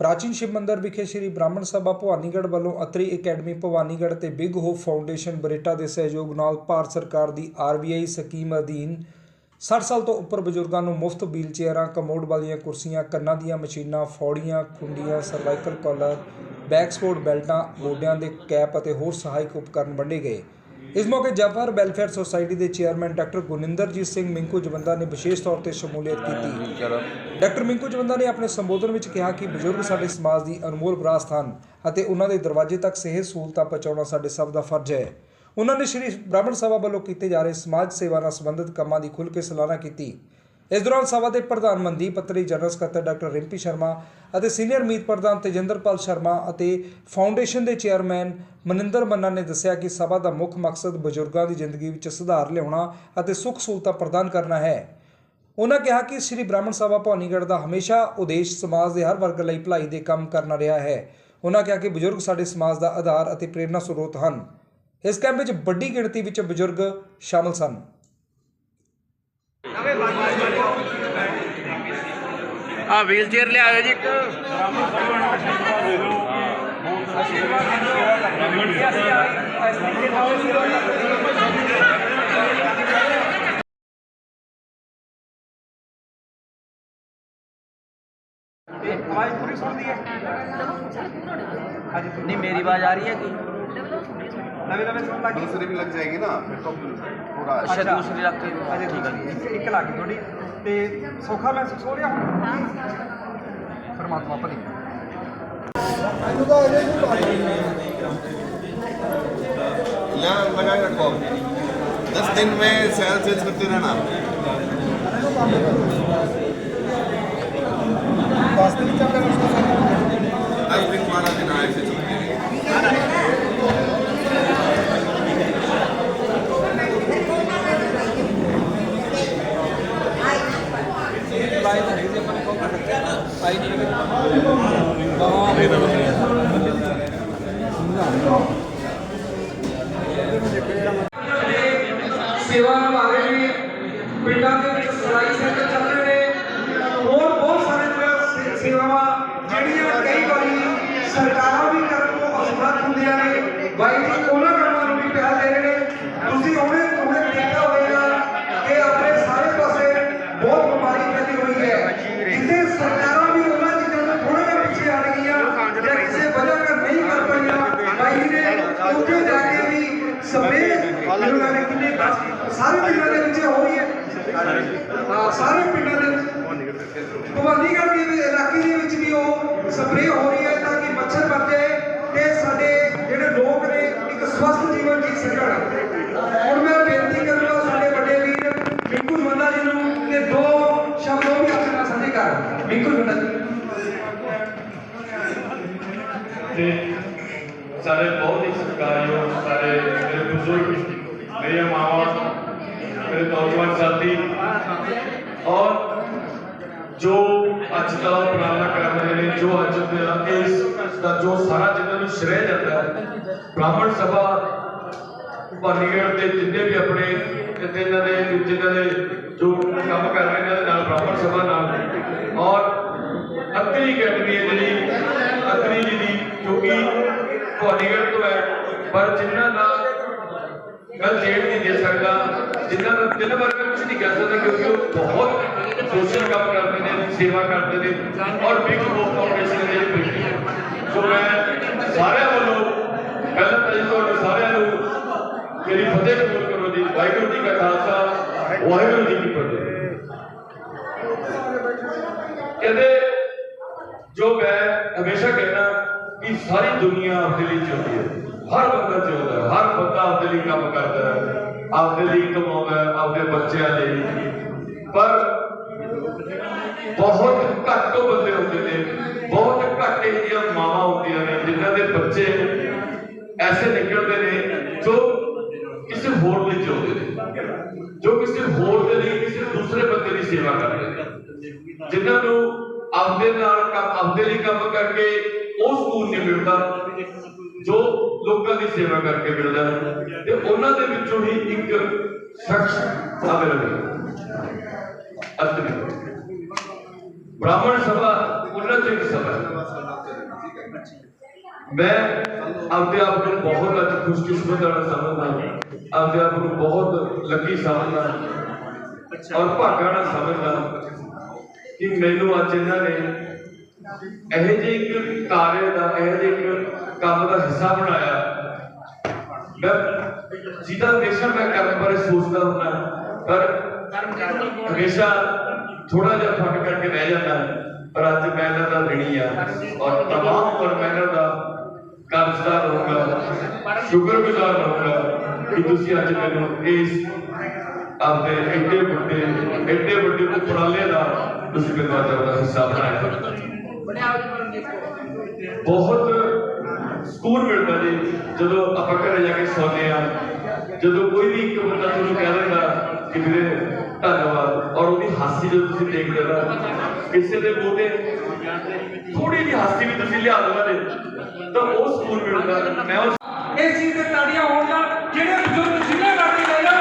ਪ੍ਰਾਚੀਨ ਸ਼ਿਵ ਮੰਦਰ ਵਿਖੇ ਸ੍ਰੀ ਬ੍ਰਾਹਮਣ ਸਭਾ ਭਵਾਨੀਗੜ੍ਹ ਵੱਲੋਂ ਅਤਰੀ ਅਕੈਡਮੀ ਭਵਾਨੀਗੜ੍ਹ ਤੇ ਬਿਗ ਹੋਪ ਫਾਊਂਡੇਸ਼ਨ ਬਰੇਟਾ ਦੇ ਸਹਿਯੋਗ ਨਾਲ ਭਾਰਤ ਸਰਕਾਰ ਦੀ ਆਰਬੀਆਈ ਸਕੀਮ ਅਧੀਨ 60 ਸਾਲ ਤੋਂ ਉੱਪਰ ਬਜ਼ੁਰਗਾਂ ਨੂੰ ਮੁਫਤ ਵੀਲਚੇਅਰਾਂ, ਕਮੋਡ ਵਾਲੀਆਂ ਕੁਰਸੀਆਂ, ਕੰਨਾਂ ਦੀਆਂ ਮਸ਼ੀਨਾਂ, ਫੌੜੀਆਂ, ਖੁੰਡੀਆਂ, ਸਰਵਾਈਕਲ ਕਾਲਰ ਬੈਕ ਸਪੋਰਟ ਬੈਲਟਾਂ ਗੋਡਿਆਂ ਦੇ ਕੈਪ ਅਤੇ ਹੋਰ ਸਹਾਇਕ ਉਪਕਰਨ ਵੰਡੇ ਗਏ। ਇਸ ਮੌਕੇ ਜਵਾਹਰ ਵੈਲਫੇਅਰ ਸੁਸਾਇਟੀ ਦੇ ਚੇਅਰਮੈਨ ਡਾਕਟਰ ਗੁਨਿੰਦਰਜੀਤ ਸਿੰਘ ਮਿੰਕੂ ਜਵੰਦਾ ਨੇ ਵਿਸ਼ੇਸ਼ ਤੌਰ ਤੇ ਸ਼ਮੂਲੀਅਤ ਕੀਤੀ। ਡਾਕਟਰ ਮਿੰਕੂ ਜਵੰਦਾ ਨੇ ਆਪਣੇ ਸੰਬੋਧਨ ਵਿੱਚ ਕਿਹਾ ਕਿ ਬਜ਼ੁਰਗ ਸਾਡੇ ਸਮਾਜ ਦੀ ਅਨਮੋਲ ਵਿਰਾਸਤ ਹਨ ਅਤੇ ਉਹਨਾਂ ਦੇ ਦਰਵਾਜ਼ੇ ਤੱਕ ਸਿਹਤ ਸਹੂਲਤਾਂ ਪਹੁੰਚਾਉਣਾ ਸਾਡੇ ਸਭ ਦਾ ਫਰਜ਼ ਹੈ। ਉਹਨਾਂ ਨੇ ਸ਼੍ਰੀ ਬ੍ਰਾਹਮਣ ਸਭਾ ਵੱਲੋਂ ਕੀਤੇ ਜਾ ਰਹੇ ਸਮਾਜ ਸੇਵਾ ਨਾਲ ਸੰਬੰਧਿਤ ਕੰਮਾਂ ਦੀ ਖੁੱਲ੍ਹ ਕੇ ਸਲਾਹਨਾ ਕੀਤੀ। ਇਸ ਦੌਰਾਨ ਸਭਾ ਦੇ ਪ੍ਰਧਾਨ ਮੰਦੀ ਪੱਤਰੀ, ਜਨਰਲ ਸਕੱਤਰ ਡਾਕਟਰ ਰਿੰਪੀ ਸ਼ਰਮਾ ਅਤੇ ਸੀਨੀਅਰ ਮੀਤ ਪ੍ਰਧਾਨ ਤੇਜਿੰਦਰਪਾਲ ਸ਼ਰਮਾ ਅਤੇ ਫਾਊਂਡੇਸ਼ਨ ਦੇ ਚੇਅਰਮੈਨ ਮਨਿੰਦਰ ਮੰਨਾ ਨੇ ਦੱਸਿਆ ਕਿ ਸਭਾ ਦਾ ਮੁੱਖ ਮਕਸਦ ਬਜ਼ੁਰਗਾਂ ਦੀ ਜ਼ਿੰਦਗੀ ਵਿੱਚ ਸੁਧਾਰ ਲਿਆਉਣਾ ਅਤੇ ਸੁੱਖ ਸਹੂਲਤਾਂ ਪ੍ਰਦਾਨ ਕਰਨਾ ਹੈ। ਉਹਨਾਂ ਕਿਹਾ ਕਿ ਸ੍ਰੀ ਬ੍ਰਾਹਮਣ ਸਭਾ ਭਵਾਨੀਗੜ੍ਹ ਦਾ ਹਮੇਸ਼ਾ ਉਦੇਸ਼ ਸਮਾਜ ਦੇ ਹਰ ਵਰਗ ਲਈ ਭਲਾਈ ਦੇ ਕੰਮ ਕਰਨਾ ਰਿਹਾ ਹੈ। ਉਹਨਾਂ ਕਿਹਾ ਕਿ ਬਜ਼ੁਰਗ ਸਾਡੇ ਸਮਾਜ ਦਾ ਆਧਾਰ ਅਤੇ ਪ੍ਰੇਰਨਾ ਸਰੋਤ ਹਨ। ਇਸ ਕੈਂਪ ਵਿੱਚ ਵੱਡੀ ਗਿਣਤੀ ਵਿੱਚ ਬਜ਼ੁਰਗ ਸ਼ਾਮਲ ਸਨ। ਆ ਵੀਲ ਚੇਅਰ ਲਿਆਓ ਜੀ ਇੱਕ। ਆਵਾਜ਼ ਪੂਰੀ ਸੁਣਦੀ ਹੈ? ਨਹੀਂ ਮੇਰੀ ਆਵਾਜ਼ ਆ ਰਹੀ ਹੈ ਕਿ ਨਵੇਂ ਨਵੇਂ ਸੁਣ ਲੱਗੀ दूसरी भी लग जाएगी ना फिर तो पूरा ਅੱਛਾ ਦੂਸਰੀ ਰੱਖ ਕੇ ਅਜੇ ਠੀਕ ਹੈ ਇੱਕ ਇੱਕ ਲੱਗ ਗਈ ਤੁਹਾਡੀ ਤੇ ਸੌਖਾ ਮਹਿਸੂਸ ਹੋ ਰਿਹਾ ਹੁਣ ਪਰਮਾਤਮਾ ਭਲੀ यहाँ लगा के रखो दस दिन में सेल चेंज करते रहना दस दिन बारह दिन आए से ਸਰਕਾਰਾਂ ਵੀ ਕਰਨ ਤੋਂ ਅਸਮਰੱਥ ਹੁੰਦੀਆਂ ਨੇ। ਬਾਈ ਜੀ, ਉਹਨਾਂ ਕੰਮਾਂ ਨੂੰ ਵੀ ਪਿਆਰ ਦੇ ਰਹੇ ਨੇ। ਤੁਸੀਂ ਹੁਣੇ ਹੁਣੇ ਦੇਖਿਆ ਹੋਵੇਗਾ ਕਿ ਆਪਣੇ ਸਾਰੇ ਪਾਸੇ ਬਹੁਤ ਬਿਮਾਰੀ ਫੈਲੀ ਹੋਈ ਹੈ। ਜਿੱਥੇ ਸਰਕਾਰਾਂ ਵੀ ਉਹਨਾਂ ਚੀਜ਼ਾਂ ਤੋਂ ਥੋੜਾ ਜਿਹਾ ਪਿੱਛੇ ਆ ਰਹੀਆਂ ਜਾਂ ਕਿਸੇ ਵਜ੍ਹਾ ਕਰ ਨਹੀਂ ਕਰ ਪਾਈਆਂ। ਬਾਈ ਜੀ ਨੇ ਉੱਥੇ ਜਾ ਕੇ ਵੀ ਸਪਰੇਅ ਮੈਨੂੰ ਲੱਗਦਾ ਕਿੰਨੇ ਸਾਰੇ ਪਿੰਡਾਂ ਦੇ ਵਿੱਚ ਹੋ ਰਹੀ ਹੈ। ਹਾਂ, ਸਾਰੇ ਪਿੰਡਾਂ ਦੇ ਵਿੱਚ। ਭਵਾਨੀਗੜ੍ਹ ਦੇ ਇਲਾਕੇ ਦੇ ਵਿੱਚ ਵੀ ਉਹ ਸਪਰੇਅ ਹੋ ਰਹੀ ਹੈ ਤਾਂ ਕਿ ਮੱਛਰ ਮਰ ਤੇ ਸਾਡੇ ਜਿਹੜੇ ਲੋਕ ਨੇ, ਇੱਕ ਸਵਸਥ ਜੀਵਨ ਜੀ ਸਕਣ। ਹੁਣ ਮੈਂ ਬੇਨਤੀ ਕਰੂੰਗਾ ਸਾਡੇ ਵੱਡੇ ਵੀਰ ਬਿੰਕੂ ਮੰਦਾ ਜੀ ਨੂੰ ਕਿ ਦੋ ਸ਼ਬਦ ਉਹ ਵੀ ਆਪਣੇ ਨਾਲ ਸਾਂਝੇ ਕਰ। ਬਿੰਕੂ ਮੰਦਾ ਜੀ। ਤੇ ਸਾਰੇ ਬਹੁਤ ਹੀ ਸਤਿਕਾਰਯੋਗ ਸਾਰੇ ਮੇਰੇ ਬਜ਼ੁਰਗ ਮੇਰੀਆਂ ਮਾਵਾਂ, ਮੇਰੇ ਨੌਜਵਾਨ ਸਾਥੀ ਔਰ ਜੋ ਅੱਜ ਦਾ ਉਪਰਾਲਾ ਕਰ ਰਹੇ ਨੇ ਜੋ ਅੱਜ ਦਾ ਇਸ ਦਾ ਜੋ ਸਾਰਾ ਜਿੰਨਾਂ ਨੂੰ ਸ਼੍ਰੇਅ ਜਾਂਦਾ ਹੈ, ਬ੍ਰਾਹਮਣ ਸਭਾ ਪਾਣੀਗੜ ਤੇ ਜਿੰਨੇ ਵੀ ਆਪਣੇ ਤੇ ਇਹਨਾਂ ਦੇ ਜਿਨ੍ਹਾਂ ਦੇ ਜੋ ਕੰਮ ਕਰ ਰਹੇ ਨੇ ਇਹਨਾਂ ਦੇ ਨਾਲ ਬ੍ਰਾਹਮਣ ਸਭਾ ਨਾਲ ਔਰ ਅਤਰੀ ਅਕੈਡਮੀ ਹੈ ਜਿਹੜੀ, ਅਤਰੀ ਜੀ ਦੀ, ਜੋ ਕਿ ਪਾਣੀਗੜ ਤੋਂ ਹੈ, ਪਰ ਜਿਨ੍ਹਾਂ ਦਾ ਗੱਲ ਡੇਟ ਨਹੀਂ ਦੇ ਸਕਦਾ ਜਿਨ੍ਹਾਂ ਦਾ ਤਿੰਨ ਵਾਰ ਕੁਝ ਨਹੀਂ ਕਹਿ ਸਕਦਾ ਕਿਉਂਕਿ ਉਹ ਬਹੁਤ ਸੋਸ਼ਲ ਕੰਮ ਕਰਦੇ ਨੇ, ਸੇਵਾ ਕਰਦੇ ਨੇ ਔਰ ਬਿਗ ਹੋਪ ਫਾਊਂਡੇਸ਼ਨ ਦੇ ਵਿੱਚ ਸੋ ਮੈਂ ਸਾਰਿਆਂ ਵੱਲੋਂ ਪਹਿਲਾਂ ਤਾਂ ਜੀ ਤੁਹਾਡੇ ਸਾਰਿਆਂ ਨੂੰ ਮੇਰੀ ਫਤਿਹ ਕਬੂਲ ਕਰੋ ਜੀ। ਵਾਹਿਗੁਰੂ ਜੀ ਕਾ ਖਾਲਸਾ, ਵਾਹਿਗੁਰੂ ਜੀ ਕੀ ਫਤਿਹ। ਕਹਿੰਦੇ ਜੋ ਮੈਂ ਹਮੇਸ਼ਾ ਕਹਿੰਦਾ ਕਿ ਸਾਰੀ ਦੁਨੀਆ ਆਪਦੇ ਲਈ ਜਿਉਂਦੀ ਹੈ। ਹਰ ਬੰਦਾ ਜਿਉਂਦਾ ਹੈ, ਹਰ ਬੰਦਾ ਆਪਦੇ ਲਈ ਕੰਮ ਕਰਦਾ ਹੈ। ਆਪਦੇ ਲਈ ਕਮਾਉਂਦਾ, ਆਪਦੇ ਬੱਚਿਆਂ ਲਈ। ਪਰ ਬਹੁਤ ਘੱਟ ਬੰਦੇ ਹੁੰਦੇ ਨੇ, ਬਹੁਤ ਘੱਟ ਇਹ ਮਾਵਾਂ ਹੁੰਦੀਆਂ ਨੇ, ਜਿਨ੍ਹਾਂ ਦੇ ਬੱਚੇ ਐਸੇ ਨਿਕਲਦੇ ਨੇ ਜੋ ਕਿਸੇ ਹੋਰ ਲਈ ਜਿਉਂਦੇ ਨੇ। ਜੋ ਕਿਸੇ ਹੋਰ ਦੇ ਲਈ, ਕਿਸੇ ਦੂਸਰੇ ਬੰਦੇ ਦੀ ਸੇਵਾ ਕਰਦੇ ਨੇ। ਜਿਨ੍ਹਾਂ ਨੂੰ ਆਪਦੇ ਨਾਲ ਕੰਮ, ਆਪਦੇ ਲਈ ਕੰਮ ਕਰਕੇ ਉਹ ਸਕੂਨ ਨਹੀਂ ਮਿਲਦਾ। ਜੋ ਲੋਕਾਂ ਦੀ ਸੇਵਾ ਕਰਕੇ ਮਿਲਦਾ ਹੈ। ਤੇ ਉਹਨਾਂ ਦੇ ਵਿੱਚੋਂ ਹੀ ਇੱਕ ਸ਼ਖਸ ਆਵੇ ਲੱਗੇ ਬ੍ਰਾਹਮਣ ਸਭਾ ਉਹਨਾਂ ਚ ਸਭਾ ਮੈਂ ਆਪਦੇ ਆਪ ਨੂੰ ਬਹੁਤ ਅੱਜ ਖੁਸ਼ਕਿਸਮਤ ਵਾਲਾ ਸਮਝਦਾ ਆਪਦੇ ਆਪ ਨੂੰ ਬਹੁਤ ਲੱਕੀ ਸਮਝਦਾ ਔਰ ਭਾਗਾਂ ਨਾਲ ਸਮਝਦਾ ਕਿ ਮੈਨੂੰ ਅੱਜ ਇਹਨਾਂ ਨੇ ਇਹੋ ਜਿਹੇ ਇੱਕ ਕਾਰਜ ਦਾ, ਇਹੋ ਜਿਹੇ ਇੱਕ ਕੰਮ ਦਾ ਹਿੱਸਾ ਬਣਾਇਆ। ਮੈਂ ਜਿਹਦਾ ਹਮੇਸ਼ਾ ਮੈਂ ਕਰਨ ਬਾਰੇ ਸੋਚਦਾ ਹੁੰਦਾ ਪਰ ਹਮੇਸ਼ਾ ਥੋੜਾ ਜਿਹਾ ਫੱਕ ਕਰਕੇ ਰਹਿ ਜਾਂਦਾ। ਪਰ ਅੱਜ ਮੈਂ ਇਹਨਾਂ ਦਾ ਰਿਣੀ ਆ ਔਰ ਤਮਾਮ ਉਮਰ ਮੈਂ ਇਹਨਾਂ ਦਾ ਕਰਜ਼ਦਾਰ ਰਹੂੰਗਾ ਸ਼ੁਕਰਗੁਜ਼ਾਰ ਰਹੂੰਗਾ ਕਿ ਤੁਸੀਂ ਅੱਜ ਮੈਨੂੰ ਇਸ ਆਪਦੇ ਐਡੇ ਵੱਡੇ ਐਡੇ ਵੱਡੇ ਉਪਰਾਲੇ ਦਾ ਤੁਸੀਂ ਮੈਨੂੰ ਅੱਜ ਆਪਣਾ ਹਿੱਸਾ ਬਣਾਇਆ। ਬਹੁਤ ਸਕੂਨ ਮਿਲਦਾ ਜੀ, ਜਦੋਂ ਆਪਾਂ ਘਰੇ ਜਾ ਕੇ ਸੌਂਦੇ ਆ ਜਦੋਂ ਕੋਈ ਵੀ ਇੱਕ ਬੰਦਾ ਤੁਹਾਨੂੰ ਕਹਿ ਦਿੰਦਾ ਕਿ ਵੀਰੇ ਧੰਨਵਾਦ, ਔਰ ਉਹਦੀ ਹਾਸੀ ਜਦੋਂ ਤੁਸੀਂ ਦੇਖਦੇ ਹੋ ਨਾ ਕਿਸੇ ਦੇ ਮੂੰਹ ਤੇ ਥੋੜੀ ਜਿਹੀ ਹਾਸੀ ਵੀ ਤੁਸੀਂ ਲਿਆ ਦੋਗੇ ਤਾਂ ਉਹ ਸਕੂਨ ਮਿਲਦਾ। ਮੈਂ ਉਸ ਇਸ ਚੀਜ਼ ਤੇ ਤਾੜੀਆਂ ਹੋਣ ਨਾਲ ਜਿਹੜੇ ਬਜ਼ੁਰਗ ਜਿੰਨੇ ਬਾਕੀ ਗਏ ਨਾ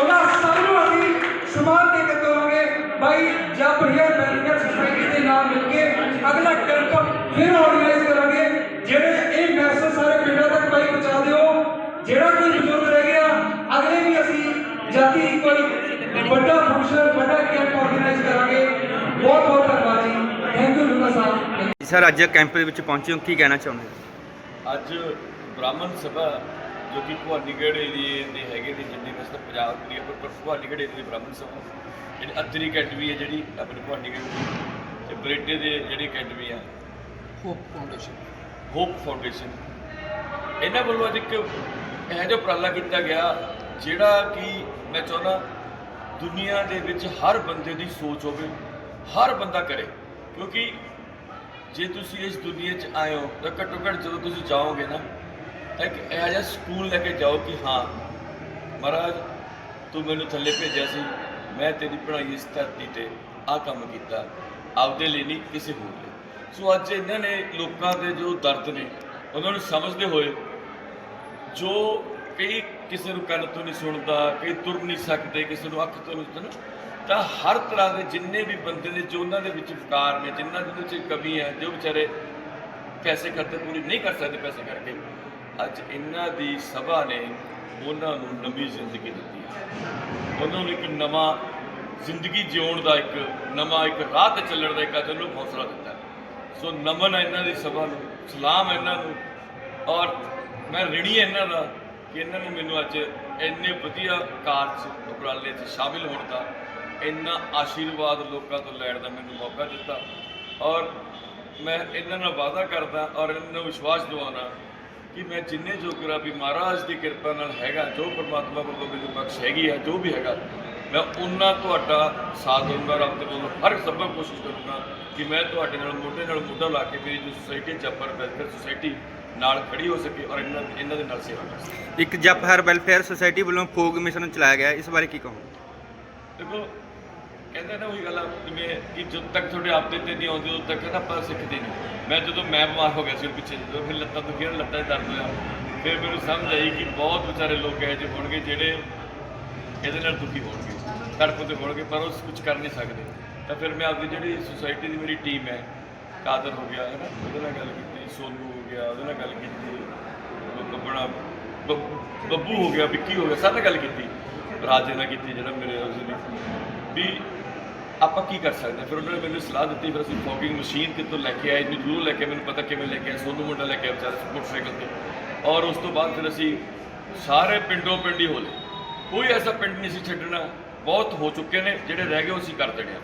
ਉਹਨਾਂ ਸਭ ਨੂੰ ਅਸੀਂ ਸਮਾਨ ਦੇ ਕੇ ਤੋਰਾਂਗੇ ਬਾਈ ਜਬ ਹੀਅਰ ਵੈਲਫੇਅਰ ਸੁਸਾਇਟੀ ਦੇ ਨਾਲ ਮਿਲ ਕੇ ਅਗਲਾ ਕੈਂਪ ਫਿਰ ਆਰਗੇਨਾਈਜ਼ ਕਰਾਂਗੇ, ਜਿਹੜੇ ਇਹ ਮੈਸੇਜ ਸਾਰੇ ਪਿੰਡਾਂ ਤੱਕ ਬਾਈ ਪਹੁੰਚਾ ਦਿਓ ਜਿਹੜਾ ਕੋਈ ਬਜ਼ੁਰਗ ਰਹਿ ਗਿਆ ਅਗਲੇ ਵੀ ਅਸੀਂ ਜਾਤੀ ਇਕੁਅਲ ਵੱਡਾ ਫੰਕਸ਼ਨ ਵੱਡਾ ਕੈਂਪ ਆਰਗੇਨਾਈਜ਼ ਕਰਾਂਗੇ। ਬਹੁਤ ਬਹੁਤ ਧੰਨਵਾਦ ਜੀ। Thank you Luna Sahib sir ਅੱਜ ਕੈਂਪ ਦੇ ਵਿੱਚ ਪਹੁੰਚੇ ਹੋ ਕੀ ਕਹਿਣਾ ਚਾਹੁੰਦੇ ਹੋ? ਅੱਜ ਬ੍ਰਾਹਮਣ ਸਭਾ ਜੋ ਕਿ ਭਵਾਨੀਗੜ੍ਹ ਏਰੀਏ ਦੇ ਹੈਗੇ ਨੇ ਜਿੰਨੇ ਵੈਸੇ ਤਾਂ ਪੰਜਾਬ ਦੀ ਪਰ ਭਵਾਨੀਗੜ੍ਹ ਏਰੀਏ ਦੀ ਬ੍ਰਾਹਮਣ ਸਭਾ ਜਿਹੜੀ ਅਤਰੀ ਅਕੈਡਮੀ ਹੈ ਜਿਹੜੀ ਆਪਣੇ ਭਵਾਨੀਗੜ੍ਹ ਦੀ ਤੇ ਬਰੇਟੇ ਦੇ ਜਿਹੜੀ ਅਕੈਡਮੀ ਆ ਹੋਪ ਫਾਊਂਡੇਸ਼ਨ ਹੋਪ ਫਾਊਂਡੇਸ਼ਨ ਇਹਨਾਂ ਵੱਲੋਂ ਅੱਜ ਇੱਕ ਇਹੋ ਜਿਹਾ ਉਪਰਾਲਾ ਕੀਤਾ ਗਿਆ, ਜਿਹੜਾ ਕਿ ਮੈਂ ਚਾਹੁੰਦਾ ਦੁਨੀਆ ਦੇ ਵਿੱਚ ਹਰ ਬੰਦੇ ਦੀ ਸੋਚ ਹੋਵੇ, ਹਰ ਬੰਦਾ ਕਰੇ। ਕਿਉਂਕਿ ਜੇ ਤੁਸੀਂ ਇਸ ਦੁਨੀਆ 'ਚ ਆਏ ਹੋ, ਤਾਂ ਘੱਟੋ ਘੱਟ ਜਦੋਂ ਤੁਸੀਂ ਜਾਓਗੇ ਨਾ, ਤਾਂ ਇੱਕ ਇਹੋ ਜਿਹਾ ਸਕੂਲ ਲੈ ਕੇ ਜਾਓ ਕਿ ਹਾਂ, ਮਹਾਰਾਜ, ਤੂੰ ਮੈਨੂੰ ਥੱਲੇ ਭੇਜਿਆ ਸੀ, ਮੈਂ ਤੇਰੀ ਪੜ੍ਹਾਈ ਇਸ ਧਰਤੀ ਤੇ ਆਹ ਕੰਮ ਕੀਤਾ, ਆਪਦੇ ਲਈ ਨਹੀਂ, ਕਿਸੇ ਹੋਰ ਲਈ। ਸੋ ਅੱਜ ਇਹਨਾਂ ਨੇ ਲੋਕਾਂ ਦੇ ਜੋ ਦਰਦ ਨੇ, ਉਹਨਾਂ ਨੂੰ ਸਮਝਦੇ ਹੋਏ ਜੋ ਕਈ ਕਿਸੇ ਨੂੰ ਕੰਨ ਤੋਂ ਨਹੀਂ ਸੁਣਦਾ ਕਈ ਤੁਰ ਨਹੀਂ ਸਕਦੇ, ਕਿਸੇ ਨੂੰ ਅੱਖ ਤੋਂ ਨਹੀਂ ਸੁਣਦਾ ਤਾਂ ਹਰ ਤਰ੍ਹਾਂ ਦੇ ਜਿੰਨੇ ਵੀ ਬੰਦੇ ਨੇ ਜੋ ਉਹਨਾਂ ਦੇ ਵਿੱਚ ਵਿਕਾਰ ਨੇ ਜਿਨ੍ਹਾਂ ਦੇ ਵਿੱਚ ਕਮੀ ਹੈ, ਜੋ ਵਿਚਾਰੇ ਪੈਸੇ ਖਰਚੇ ਪੂਰੀ ਨਹੀਂ ਕਰ ਸਕਦੇ ਪੈਸੇ ਕਰਕੇ, ਅੱਜ ਇਹਨਾਂ ਦੀ ਸਭਾ ਨੇ ਉਹਨਾਂ ਨੂੰ ਨਵੀਂ ਜ਼ਿੰਦਗੀ ਦਿੱਤੀ ਹੈ। ਉਹਨਾਂ ਨੂੰ ਇੱਕ ਨਵਾਂ ਜ਼ਿੰਦਗੀ ਜਿਉਣ ਦਾ ਇੱਕ ਨਵਾਂ ਇੱਕ ਰਾਹ ਤੇ ਚੱਲਣ ਦਾ ਇੱਕ ਅੱਜ ਨੂੰ ਹੌਸਲਾ ਦਿੱਤਾ ਸੋ ਨਮਨ ਹੈ ਇਹਨਾਂ ਦੀ ਸਭਾ ਨੂੰ, ਸਲਾਮ ਹੈ ਇਹਨਾਂ ਨੂੰ, ਔਰ ਮੈਂ ਰਿਣੀ ਇਹਨਾਂ ਦਾ ਕਿ ਇਹਨਾਂ ਨੇ ਮੈਨੂੰ ਅੱਜ ਇੰਨੇ ਵਧੀਆ ਕਾਰਜ ਉਪਰਾਲੇ 'ਚ ਸ਼ਾਮਿਲ ਹੋਣ ਦਾ, ਇੰਨਾ ਆਸ਼ੀਰਵਾਦ ਲੋਕਾਂ ਤੋਂ ਲੈਣ ਦਾ ਮੈਨੂੰ ਮੌਕਾ ਦਿੱਤਾ। ਔਰ ਮੈਂ ਇਹਨਾਂ ਨਾਲ ਵਾਅਦਾ ਕਰਦਾ ਔਰ ਇਹਨਾਂ ਨੂੰ ਵਿਸ਼ਵਾਸ ਦਿਵਾਉਣਾ ਕਿ ਮੈਂ ਜਿੰਨੇ ਜੋਗਰਾ ਵੀ ਮਹਾਰਾਜ ਦੀ ਕਿਰਪਾ ਨਾਲ ਹੈਗਾ, ਜੋ ਪਰਮਾਤਮਾ ਵੱਲੋਂ ਮੈਨੂੰ ਬਖਸ਼ ਹੈਗੀ ਹੈ ਜੋ ਵੀ ਹੈਗਾ, ਮੈਂ ਉਹਨਾਂ ਤੁਹਾਡਾ ਸਾਥ ਦਊਂਗਾ, ਰੱਬ ਦੇ ਵੱਲੋਂ ਹਰ ਸੰਭਵ ਕੋਸ਼ਿਸ਼ ਕਰੂੰਗਾ ਕਿ ਮੈਂ ਤੁਹਾਡੇ ਨਾਲ ਮੋਢੇ ਨਾਲ ਮੋਢਾ ਲਾ ਕੇ ਮੇਰੀ ਜੋ ਸੁਸਾਇਟੀ ਜੱਪਰ ਵੈਲਫੇਅਰ ਸੁਸਾਇਟੀ ਨਾਲ ਖੜੀ ਹੋ ਸਕੇ ਔਰ ਇਹਨਾਂ ਇਹਨਾਂ ਦੇ ਨਾਲ ਸੇਵਾ ਕਰ ਸਕੇ। ਇੱਕ ਜਪ ਹਰ ਵੈਲਫੇਅਰ ਸੁਸਾਇਟੀ ਵੱਲੋਂ ਫੋਗ ਮਿਸ਼ਨ ਚਲਾਇਆ ਗਿਆ। ਇਸ ਬਾਰੇ ਕੀ ਕਹੋ ਦੇਖੋ ਕਹਿੰਦੇ ਨਾ ਉਹੀ ਗੱਲ ਆ ਜਿਵੇਂ ਕਿ ਜਦੋਂ ਤੱਕ ਤੁਹਾਡੇ ਆਪਦੇ ਤੇ ਨਹੀਂ ਆਉਂਦੇ ਉਦੋਂ ਤੱਕ ਨਾ ਆਪਾਂ ਸਿੱਖਦੇ ਨਹੀਂ। ਮੈਂ ਜਦੋਂ ਮੈਂ ਬਿਮਾਰ ਹੋ ਗਿਆ ਸੀ ਪਿੱਛੇ ਜਦੋਂ ਫਿਰ ਲੱਤਾਂ ਦੁਖੀਆਂ ਲੱਤਾਂ 'ਚ ਦਰਦ ਹੋਇਆ ਫਿਰ ਮੈਨੂੰ ਸਮਝ ਆਈ ਕਿ ਬਹੁਤ ਵਿਚਾਰੇ ਲੋਕ ਇਹੋ ਜਿਹੇ ਹੋਣਗੇ ਜਿਹੜੇ ਇਹਦੇ ਨਾਲ ਦੁਖੀ ਹੋਣਗੇ ਤੜਫਦੇ ਹੋਣਗੇ ਪਰ ਉਹ ਕੁਝ ਕਰ ਨਹੀਂ ਸਕਦੇ। ਤਾਂ ਫਿਰ ਮੈਂ ਆਪਦੀ ਜਿਹੜੀ ਸੁਸਾਇਟੀ ਦੀ ਮੇਰੀ ਟੀਮ ਹੈ ਕਾਦਰ ਹੋ ਗਿਆ ਹੈ ਨਾ ਉਹਦੇ ਨਾਲ ਗੱਲ ਕੀਤੀ। ਸੋਨੂ ਹੋ ਗਿਆ, ਉਹਦੇ ਨਾਲ ਗੱਲ ਕੀਤੀ। ਉਹ ਕੱਪੜਾ ਬੱਬੂ ਬੱਬੂ ਹੋ ਗਿਆ, ਵਿੱਕੀ ਹੋ ਗਿਆ, ਸਭ ਨਾਲ ਗੱਲ ਕੀਤੀ। ਰਾਜੇ ਨਾਲ ਕੀਤੀ, ਜਿਹੜਾ ਮੇਰੇ ਉਸ ਵੀ ਆਪਾਂ ਕੀ ਕਰ ਸਕਦੇ ਹਾਂ? ਫਿਰ ਉਹਨਾਂ ਨੇ ਮੈਨੂੰ ਸਲਾਹ ਦਿੱਤੀ, ਫਿਰ ਅਸੀਂ ਫੋਗਿੰਗ ਮਸ਼ੀਨ ਕਿੱਥੋਂ ਲੈ ਕੇ ਆਏ ਇਹਨੂੰ ਜ਼ਰੂਰ ਲੈ ਕੇ ਮੈਨੂੰ ਪਤਾ ਕਿਵੇਂ ਲੈ ਕੇ ਆਏ, ਸੋਨੂ ਮੁੰਡਾ ਲੈ ਕੇ ਆਇਆ ਵਿਚਾਰਾ ਮੋਟਰਸਾਈਕਲ ਤੇ। ਔਰ ਉਸ ਤੋਂ ਬਾਅਦ ਫਿਰ ਅਸੀਂ ਸਾਰੇ ਪਿੰਡੋਂ ਪਿੰਡ ਹੀ ਹੋਲੇ ਕੋਈ ਐਸਾ ਪਿੰਡ ਨਹੀਂ ਸੀ ਛੱਡਣਾ। ਬਹੁਤ ਹੋ ਚੁੱਕੇ ਨੇ, ਜਿਹੜੇ ਰਹਿ ਗਏ ਉਹ ਅਸੀਂ ਕਰ ਦੇਣੇ ਆ।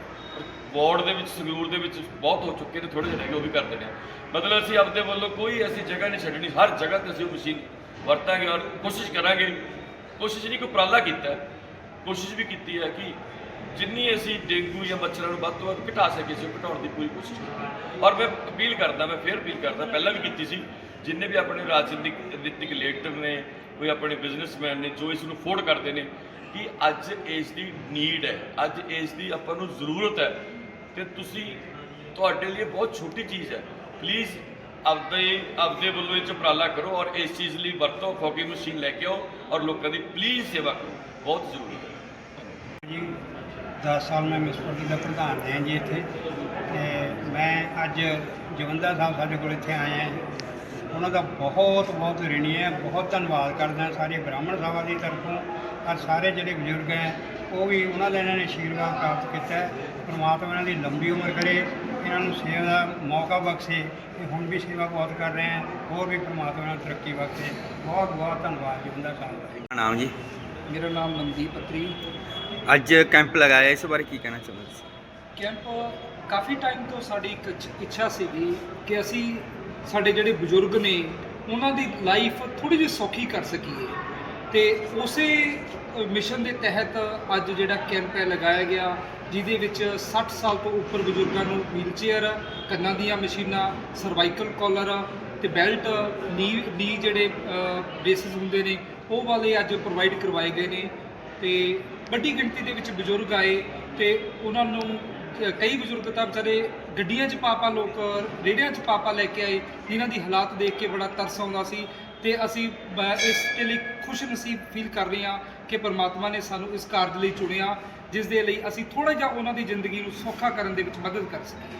ਵਾਰਡ ਦੇ ਵਿੱਚ, ਸੰਗਰੂਰ ਦੇ ਵਿੱਚ ਬਹੁਤ ਹੋ ਚੁੱਕੇ ਨੇ ਥੋੜੇ ਜਿਹੇ ਰਹਿ ਗਏ ਉਹ ਵੀ ਕਰ ਦੇਣੇ ਆ ਮਤਲਬ ਅਸੀਂ ਆਪਦੇ ਵੱਲੋਂ ਕੋਈ ਐਸੀ ਜਗ੍ਹਾ ਨਹੀਂ ਛੱਡਣੀ, ਹਰ ਜਗ੍ਹਾ ਤੇ ਅਸੀਂ ਉਹ ਮਸ਼ੀਨ ਵਰਤਾਂਗੇ ਔਰ ਕੋਸ਼ਿਸ਼ ਕਰਾਂਗੇ। ਕੋਸ਼ਿਸ਼ ਨਹੀਂ, ਕੋਈ ਉਪਰਾਲਾ ਕੀਤਾ ਕੋਸ਼ਿਸ਼ ਵੀ ਕੀਤੀ ਹੈ ਕਿ ਜਿੰਨੀ ਅਸੀਂ ਡੇਂਗੂ ਜਾਂ ਮੱਛਰਾਂ ਨੂੰ ਵੱਧ ਤੋਂ ਵੱਧ ਘਟਾ ਸਕੀਏ, ਅਸੀਂ ਉਹ ਘਟਾਉਣ ਦੀ ਪੂਰੀ ਕੋਸ਼ਿਸ਼ ਕੀਤੀ ਔਰ ਮੈਂ ਅਪੀਲ ਕਰਦਾ, ਮੈਂ ਫੇਰ ਅਪੀਲ ਕਰਦਾ, ਪਹਿਲਾਂ ਵੀ ਕੀਤੀ ਸੀ, ਜਿੰਨੇ ਵੀ ਆਪਣੇ ਰਾਜਨੀਤਿਕ ਨੀਤਿਕ ਲੀਡਰ ਨੇ, ਕੋਈ ਆਪਣੇ ਬਿਜ਼ਨਸਮੈਨ ਨੇ, ਜੋ ਇਸ ਨੂੰ ਅਫੋਰਡ ਕਰਦੇ ਨੇ ਕਿ ਅੱਜ ਇਸ ਦੀ ਨੀਡ ਹੈ, ਅੱਜ ਇਸ ਦੀ ਆਪਾਂ ਨੂੰ ਜ਼ਰੂਰਤ ਹੈ ਤੇ ਤੁਸੀਂ ਤੁਹਾਡੇ ਲਈ ਬਹੁਤ ਛੋਟੀ ਚੀਜ਼ ਹੈ। ਪਲੀਜ਼ ਆਪਦੇ ਆਪਦੇ ਵੱਲੋਂ ਇਹ 'ਚ ਉਪਰਾਲਾ ਕਰੋ ਔਰ ਇਸ ਚੀਜ਼ ਲਈ ਵਰਤੋ ਫੋਕੀ ਮਸ਼ੀਨ ਲੈ ਕੇ ਆਓ ਔਰ ਲੋਕਾਂ ਦੀ ਪਲੀਜ਼ ਸੇਵਾ ਕਰੋ। ਬਹੁਤ ਜ਼ਰੂਰੀ ਹੈ। ਜੀ 10 ਸਾਲ ਮੈਂ ਮਿਸਪਰਤੀ ਦਾ ਪ੍ਰਧਾਨ ਰਿਹਾ ਜੀ ਇੱਥੇ ਤੇ ਮੈਂ ਅੱਜ ਜਵੰਦਾ ਸਾਹਿਬ ਸਾਡੇ ਕੋਲ ਇੱਥੇ ਆਏ ਹਾਂ। ਉਹਨਾਂ ਦਾ ਬਹੁਤ ਬਹੁਤ ਰਿਣੀ ਹੈ। ਬਹੁਤ ਧੰਨਵਾਦ ਕਰਦਾ ਸਾਰੇ ਬ੍ਰਾਹਮਣ ਸਭਾ ਦੀ ਤਰਫੋਂ। ਔਰ ਸਾਰੇ ਜਿਹੜੇ ਬਜ਼ੁਰਗ ਹੈ ਉਹ ਵੀ ਉਹਨਾਂ ਦਾ ਇਹਨਾਂ ਨੇ ਆਸ਼ੀਰਵਾਦ ਪ੍ਰਾਪਤ ਕੀਤਾ ਹੈ। ਪ੍ਰਮਾਤਮਾ ਇਹਨਾਂ ਦੀ ਲੰਬੀ ਉਮਰ ਕਰੇ ਇਹਨਾਂ ਨੂੰ ਸੇਵਾ ਦਾ ਮੌਕਾ ਬਖਸ਼ੇ ਇਹ ਹੁਣ ਵੀ ਸੇਵਾ ਬਹੁਤ ਕਰ ਰਹੇ ਹੈ ਹੋਰ ਵੀ ਪ੍ਰਮਾਤਮਾ ਇਹਨਾਂ ਨੂੰ ਤਰੱਕੀ ਬਖਸ਼ੇ। ਬਹੁਤ ਬਹੁਤ ਧੰਨਵਾਦ ਜਵੰਦਾ ਸਾਹਿਬ ਦਾ ਨਾਮ ਜੀ? ਮੇਰਾ ਨਾਮ ਮਨਦੀਪ ਅਤਰੀ ਅੱਜ ਕੈਂਪ ਲਗਾਇਆ ਇਸ ਬਾਰੇ ਕੀ ਕਹਿਣਾ ਚਾਹੁੰਦੇ ਤੁਸੀਂ? ਕੈਂਪ ਕਾਫੀ ਟਾਈਮ ਤੋਂ ਸਾਡੀ ਇੱਕ ਇੱਛ- ਇੱਛਾ ਸੀਗੀ ਕਿ ਅਸੀਂ ਸਾਡੇ ਜਿਹੜੇ ਬਜ਼ੁਰਗ ਨੇ ਉਹਨਾਂ ਦੀ ਲਾਈਫ ਥੋੜੀ ਜਿਹੀ ਸੌਖੀ ਕਰ ਸਕੀਏ। ਤੇ ਉਸੇ ਮਿਸ਼ਨ ਦੇ ਤਹਿਤ ਅੱਜ ਜਿਹੜਾ ਕੈਂਪ ਹੈ ਲਗਾਇਆ ਗਿਆ, ਜਿਹਦੇ ਵਿੱਚ 60 ਸਾਲ ਤੋਂ ਉੱਪਰ ਬਜ਼ੁਰਗਾਂ ਨੂੰ ਵੀਲਚੇਅਰ, ਕੰਨਾਂ ਦੀਆਂ ਮਸ਼ੀਨਾਂ, ਸਰਵਾਈਕਲ ਕਾਲਰ ਤੇ ਬੈਲਟ, ਨੀ ਨੀ ਜਿਹੜੇ ਬੇਸਿਸ ਹੁੰਦੇ ਨੇ, ਉਹ ਵਾਲੇ ਅੱਜ ਪ੍ਰੋਵਾਈਡ ਕਰਵਾਏ ਗਏ ਨੇ ਤੇ ਵੱਡੀ ਗਿਣਤੀ ਦੇ ਵਿੱਚ ਬਜ਼ੁਰਗ ਆਏ ਤੇ ਉਹਨਾਂ ਨੂੰ ਕਈ ਬਜ਼ੁਰਗ ਤਾਂ ਵਿਚਾਰੇ ਗੱਡੀਆਂ 'ਚ ਪਾਪਾ ਲੋਕ ਰੇੜਿਆਂ 'ਚ ਪਾਪਾ ਲੈ ਕੇ ਆਏ, ਜਿਨ੍ਹਾਂ ਦੀ ਹਾਲਾਤ ਦੇਖ ਕੇ ਬੜਾ ਤਰਸ ਆਉਂਦਾ ਸੀ। ਤੇ ਅਸੀਂ ਇਸ ਦੇ ਲਈ ਖੁਸ਼ ਨਸੀਬ ਫੀਲ ਕਰ ਰਹੇ ਹਾਂ ਕਿ ਪਰਮਾਤਮਾ ਨੇ ਸਾਨੂੰ ਇਸ ਕਾਰਜ ਲਈ ਚੁਣਿਆ, ਜਿਸ ਦੇ ਲਈ ਅਸੀਂ ਥੋੜਾ ਜਿਹਾ ਉਹਨਾਂ ਦੀ ਜ਼ਿੰਦਗੀ ਨੂੰ ਸੌਖਾ ਕਰਨ ਦੇ ਵਿੱਚ ਮਦਦ ਕਰ ਸਕੀਏ